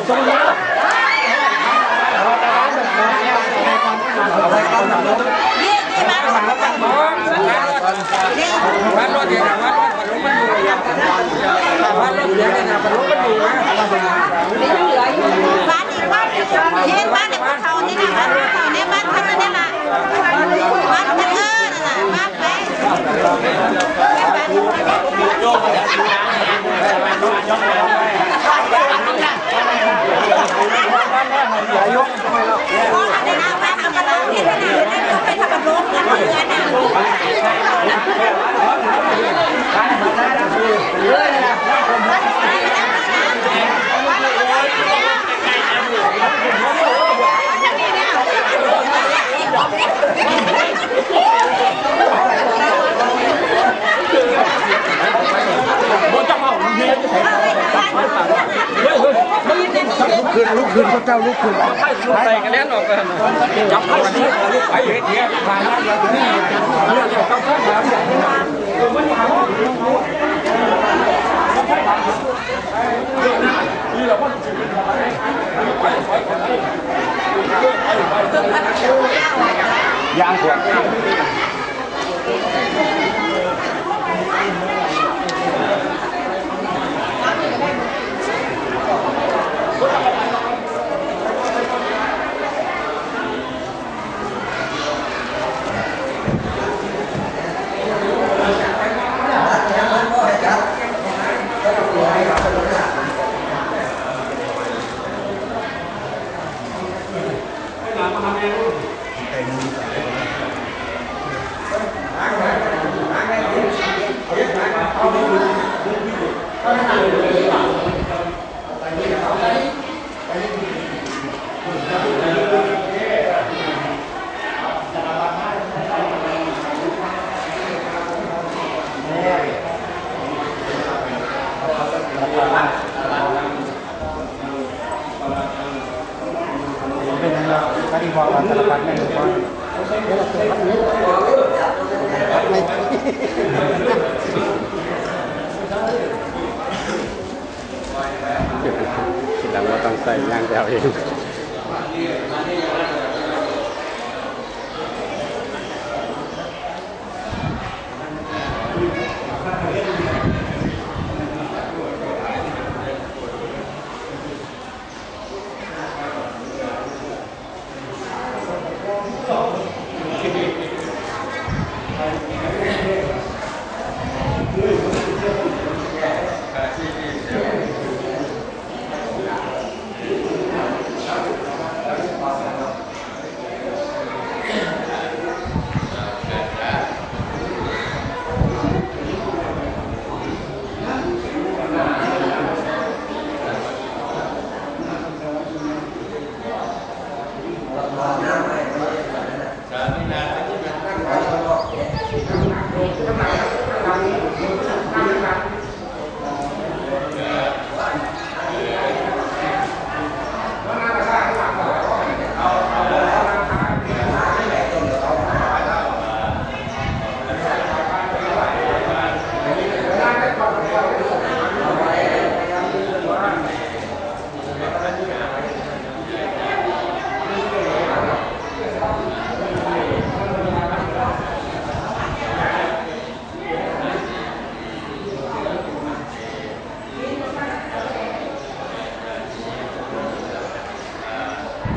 บทสรุปแล้วนี่นี่มาสามคนนี่บ้านรถเดียวนบ้านรถมันมันอยู่อย่างบ้านรถเดียวนนะมันมันอยู่นะบ้านอีกบ้านเย็นบ้านเด็กเขานี่นะบ้านเขาเนี่ยบ้านเขาเนี่ยนะบ้านกันเออน่ะบ้านไป ในน้ำบ้านทำกันแล้วเนี่ยไปทำกันลงกันเพื่อนเนี่ย บนจังหวะเมียจะใส่เฮ้ยเฮ้ย ลุกขึ้นลุกขึ้นพระเจ้าลูกคืนใส่กันแล้วออกกันจับวันนี้ลุกไปเฮ้ยเฮ้ยผ่านแล้วเรื่องเข้าข้างน้ย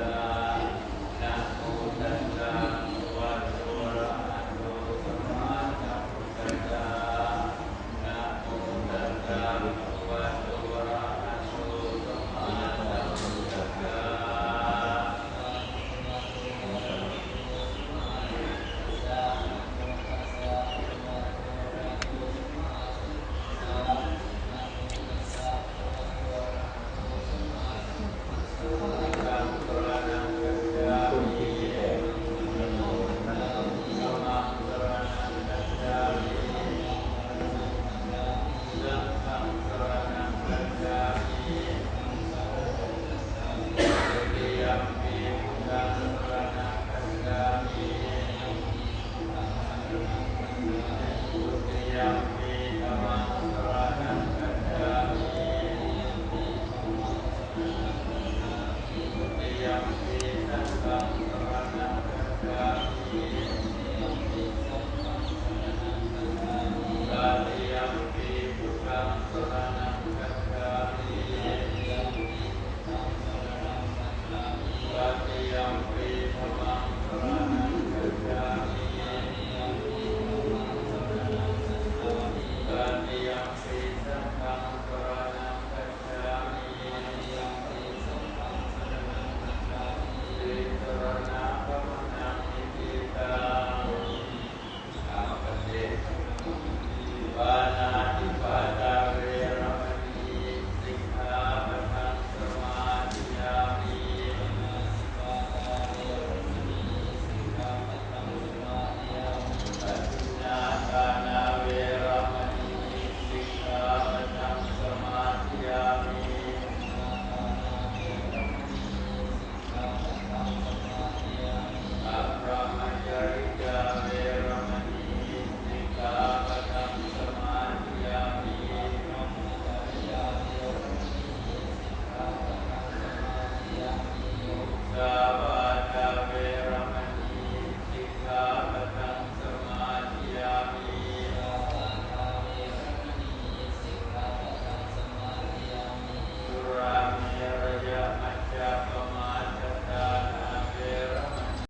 uh,